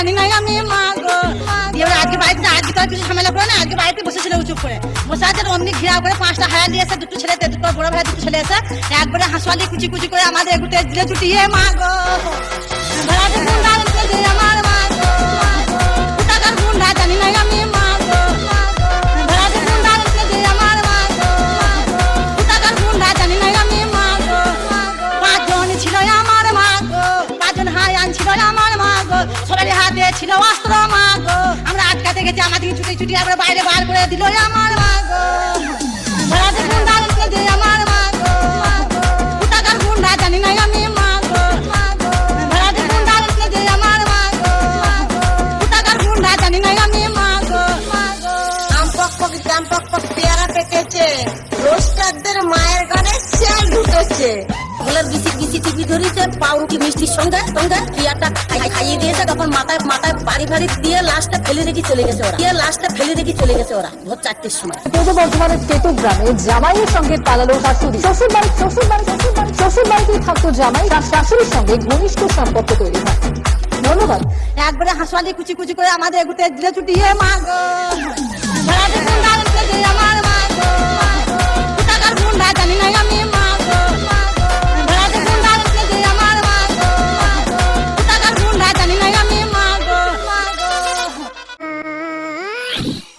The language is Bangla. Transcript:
জানি নাই আমি, মা আজকে বাড়িতে আজকে তো কিছু ঝামেলা করে না, আজকে বাড়িতে বসেছিল উঁচু করে। বসে আছে অমনি ঘিরাও করে পাঁচটা হায়া দিয়েছে দুটো ছেলে দুটো বড় ভাই, দুটো ছেলে আছে। একবারে হাসুয়ালি কুচি কুচি করে আমাদের একটু দিলে ছুটিয়ে মা গো। ছিল আমার মা গো পাঁচজন হাই আনছিল আমার মা গো সবারই হাতে ছিল অস্ত্র মা গো আমরা আটকাতে গেছি আমাদের ছুটি ছুটি আমরা বাইরে বার করে দিল আমার মা গো ভাড়াতে গুন্ডা জানি না আমি মা গো ভাড়াতে গুন্ডা গুন্ডা, জানি না আমি মা গো আম পক পেয়ারা পেকেছে। রোস্টারদের মায়ের ঘরে চাল ঢুকেছে। বলে বিসি বিসি টিভি ধরেছে পাউরুটি মিষ্টির সঙ্গে সঙ্গে পিয়াটা খাই- খাইয়ে দিয়েছে তখন মাথায় মাথায় বাড়ি বাড়ি দিয়ে লাশটা ফেলে রেখে চলে গেছে ওরা। দিয়ে লাশটা ফেলে রেখে চলে গেছে ওরা ভোর চারটের সময়। পূর্ব বর্ধমানের তেতুক গ্রামে জামাইয়ের সঙ্গে পালালো শাশুড়ি। শ্বশুর বাড়ি শ্বশুর বাড়ি শ্বশুর বাড়ি শ্বশুর বাড়িতেই থাকতো জামাই তার শাশুড়ির সঙ্গে ঘনিষ্ঠ সম্পর্ক তৈরি হয়। ধন্যবাদ। একবারে হাঁসওয়ালি কুচি কুচি করে আমাদের এগুতে দিলে চুটিয়ে মা গো। you